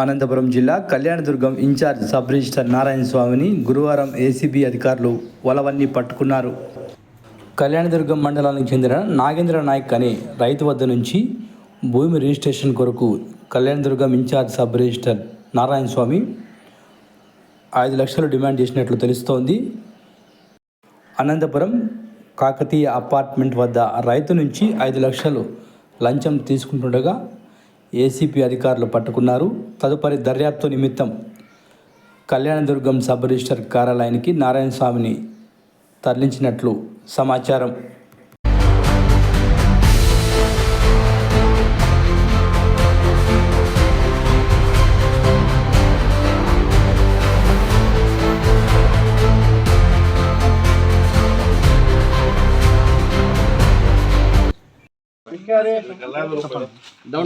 అనంతపురం జిల్లా Kalyandurgam incharge sub register Narayana స్వామిని గురువారం ఏసీబీ అధికారులు వలవన్ని పట్టుకున్నారు. కళ్యాణదుర్గం మండలానికి చెందిన నాగేంద్ర నాయక్ అనే రైతు వద్ద నుంచి భూమి రిజిస్ట్రేషన్ కొరకు Kalyandurgam incharge sub register Narayana Swamy ఐదు లక్షలు డిమాండ్ చేసినట్లు తెలుస్తోంది. అనంతపురం కాకతీయ అపార్ట్మెంట్ వద్ద రైతు నుంచి ఐదు లక్షలు లంచం తీసుకుంటుండగా ఏసీపీ అధికారులు పట్టుకున్నారు. తదుపరి దర్యాప్తు నిమిత్తం కళ్యాణదుర్గం సబ్ రిజిస్టర్ కార్యాలయానికి నారాయణ స్వామిని తరలించినట్లు సమాచారం.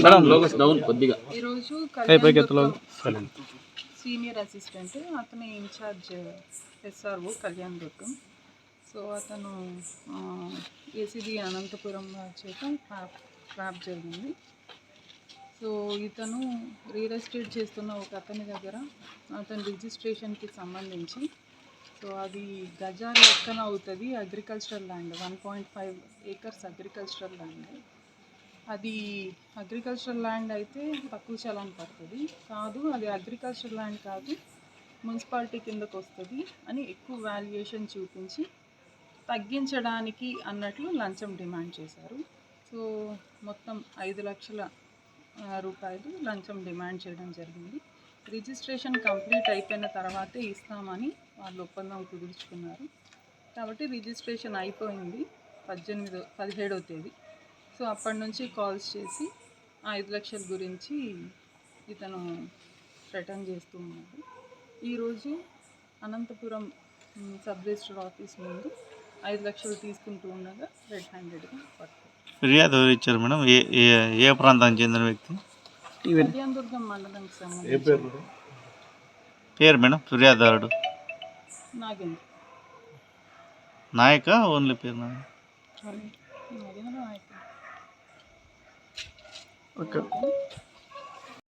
మేడం లోగస్ డౌన్ కొద్దిగా. ఈరోజు కళ్యాణ్ సీనియర్ అసిస్టెంట్ అతను ఇన్ఛార్జ్ ఎస్ఆర్ఓ కళ్యాణ్ దుర్గం సో అతను ఏసీబీ అనంతపురం చేత ట్రాప్ ట్రాప్ జరిగింది. సో ఇతను రియల్ ఎస్టేట్ చేస్తున్న ఒక అతని దగ్గర అతని రిజిస్ట్రేషన్కి సంబంధించి సో అది గజాల లెక్కన అవుతుంది agricultural land one point five acres agricultural land. అది అగ్రికల్చర్ ల్యాండ్ అయితే తక్కువ చలాన్ పడుతుంది. కాదు అది అగ్రికల్చర్ ల్యాండ్ కాదు మున్సిపాలిటీ కిందకు వస్తుంది అని ఎక్కువ వాల్యుయేషన్ చూపించి తగ్గించడానికి అన్నట్లు లంచం డిమాండ్ చేశారు. సో మొత్తం ఐదు లక్షల రూపాయలు లంచం డిమాండ్ చేయడం జరిగింది. రిజిస్ట్రేషన్ కంప్లీట్ అయిపోయిన తర్వాతే ఇస్తామని వాళ్ళు ఒప్పందం కుదుర్చుకున్నారు. కాబట్టి రిజిస్ట్రేషన్ అయిపోయింది పద్దెనిమిదో పదిహేడవ తేదీ. సో అప్పటి నుంచి కాల్స్ చేసి ఆ ఐదు లక్షల గురించి ఇతను రిటర్న్ చేస్తూ ఉన్నాడు. ఈరోజు అనంతపురం సబ్ రిజిస్టర్ ఆఫీస్ ముందు ఐదు లక్షలు తీసుకుంటూ ఉండగా రెడ్ హ్యాండెడ్గా పట్టుకుంది ఫిర్యాదు ఎవరు ఇచ్చారు మేడం? ఏ ఏ ఏ ప్రాంతానికి చెందిన వ్యక్తి? కళ్యాణదుర్గం మండలంకి సంబంధించి. పేరు మేడం? ఫిర్యాదుదారుడు. నాగేంద్ర. నాయక? ఓన్లీ పేరు నాగేంద్ర నాయక్ Bakın.